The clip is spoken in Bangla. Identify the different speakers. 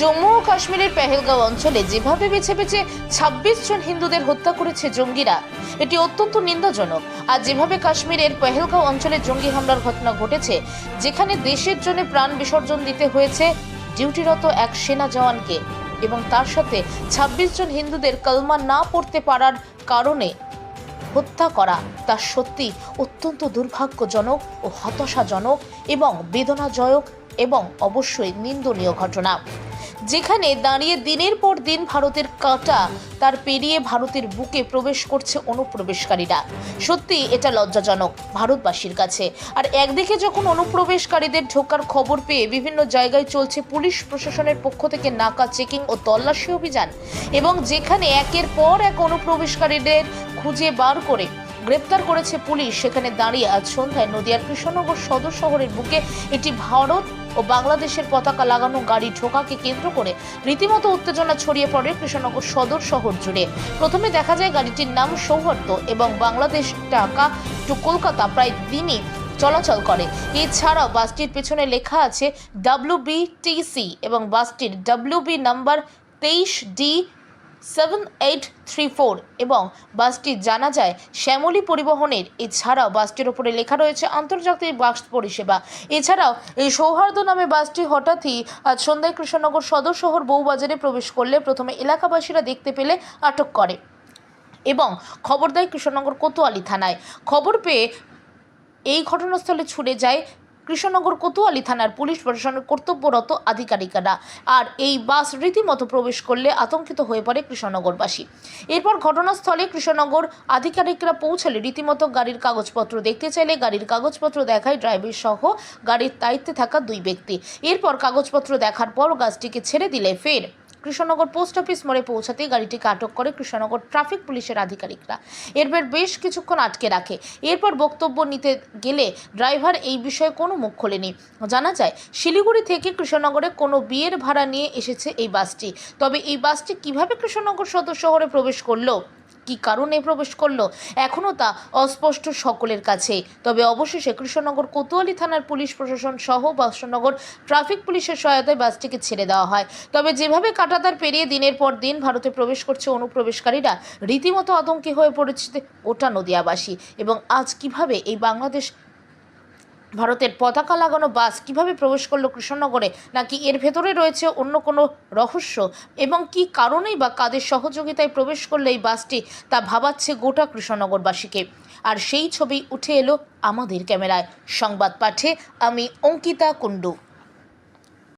Speaker 1: জম্মু ও কাশ্মীরের পেহেলগাঁও অঞ্চলে যেভাবে বেছে বেছে ছাব্বিশ জন হিন্দুদের হত্যা করেছে জঙ্গিরা, এটি অত্যন্ত নিন্দাজনক। আর যেভাবে কাশ্মীরের পেহেলগাঁও অঞ্চলে জঙ্গি হামলার ঘটনা ঘটেছে, যেখানে দেশের জন্য প্রাণ বিসর্জন দিতে হয়েছে ডিউটিরত এক সেনা জওয়ানকে এবং তার সাথে ছাব্বিশ জন হিন্দুদের কলমা না পড়তে পারার কারণে হত্যা করা তা সত্যি অত্যন্ত দুর্ভাগ্যজনক ও হতাশাজনক এবং বেদনাজনক এবং অবশ্যই নিন্দনীয় ঘটনা। যেখানে দাঁড়িয়ে দিনের পর দিন ভারতের কাঁটা তার পেরিয়ে ভারতের বুকে প্রবেশ করছে অনুপ্রবেশকারীরা। সত্যি এটা লজ্জাজনক ভারতবাসীর কাছে। আর একদিকে যখন অনুপ্রবেশকারীদের ঢোকার খবর পেয়ে বিভিন্ন জায়গায় চলছে পুলিশ প্রশাসনের পক্ষ থেকে নাকা চেকিং ও তল্লাশি অভিযান এবং যেখানে একের পর এক অনুপ্রবেশকারীদের খুঁজে বার করে গ্রেপ্তার করেছে পুলিশ, সেখানে দাঁড়িয়ে আজ সন্ধ্যায় নদিয়ার কৃষ্ণনগর সদর শহরের বুকে এটি ভারত ও বাংলাদেশের পতাকা লাগানো গাড়ি ঢোকাকে কেন্দ্র করে রীতিমতো উত্তেজনা ছড়িয়ে পড়ে কৃষ্ণনগর সদর শহর জুড়ে। প্রথমে দেখা যায় গাড়িটির নাম সৌহার্দ্য এবং বাংলাদেশ ঢাকা টু কলকাতা প্রায় দিনই চলাচল করে। এছাড়াও বাসটির পেছনে লেখা আছে ডাব্লিউবিটিসি এবং বাসটির ডাব্লিউবি নাম্বার তেইশ D seven eight three four এবং বাসটি জানা যায় শ্যামলী পরিবহনের। এছাড়াও বাসটির ওপরে লেখা রয়েছে আন্তর্জাতিক বাস পরিষেবা। এছাড়াও এই সৌহার্দ্য নামে বাসটি হঠাৎই আজ সন্ধ্যায় কৃষ্ণনগর সদর শহর বউবাজারে প্রবেশ করলে প্রথমে এলাকাবাসীরা দেখতে পেলে আটক করে এবং খবর দেয় কৃষ্ণনগর কোতোয়ালি থানায়। খবর পেয়ে এই ঘটনাস্থলে ছুটে যায় কৃষ্ণনগর কোতোয়ালি থানার পুলিশ প্রশাসনের কর্তব্যরত আধিকারিকেরা। আর এই বাস রীতিমতো প্রবেশ করলে আতঙ্কিত হয়ে পড়ে কৃষ্ণনগরবাসী। এরপর ঘটনাস্থলে কৃষ্ণনগর আধিকারিকরা পৌঁছালে রীতিমতো গাড়ির কাগজপত্র দেখতে চাইলে গাড়ির কাগজপত্র দেখায় ড্রাইভার সহ গাড়ির দায়িত্বে থাকা দুই ব্যক্তি। এরপর কাগজপত্র দেখার পর গাছটিকে ছেড়ে দিলে ফের কৃষ্ণনগর পোস্ট অফিস মোড়ে পৌঁছাতে গাড়িটিকে আটক করে কৃষ্ণনগর ট্রাফিক পুলিশের আধিকারিকরা। এরপর বেশ কিছুক্ষণ আটকে রাখে। এরপর বক্তব্য নিতে গেলে ড্রাইভার এই বিষয়ে কোনো মুখ খোলেনি। জানা যায়, শিলিগুড়ি থেকে কৃষ্ণনগরে কোনো বিয়ের ভাড়া নিয়ে এসেছে এই বাসটি। তবে এই বাসটি কীভাবে কৃষ্ণনগর সদর শহরে প্রবেশ করল? কি কারণে প্রবেশ করল? এখনও তা অস্পষ্ট সকলের কাছে। তবে অবশেষে কৃষ্ণনগর কোতোয়ালি থানার পুলিশ প্রশাসন সহ বাসনগর ট্রাফিক পুলিশের সহায়তায় বাসটিকে ছেড়ে দেওয়া হয়। তবে যেভাবে কাটাতার পেরিয়ে দিনের পর দিন ভারতে প্রবেশ করছে অনুপ্রবেশকারীরা, রীতিমতো আতঙ্কে হয়ে পড়েছে ওটা নদিয়াবাসী। এবং আজ কীভাবে এই বাংলাদেশ ভারতের পতাকা লাগানো বাস কীভাবে প্রবেশ করল কৃষ্ণনগরে? নাকি এর ভেতরে রয়েছে অন্য কোনো রহস্য? এবং কি কারণেই বা কাদের সহযোগিতায় প্রবেশ করলে এই বাসটি? তা ভাবাচ্ছে গোটা কৃষ্ণনগরবাসীকে। আর সেই ছবি উঠে এলো আমাদের ক্যামেরায়। সংবাদ পাঠে আমি অঙ্কিতা কুণ্ডু।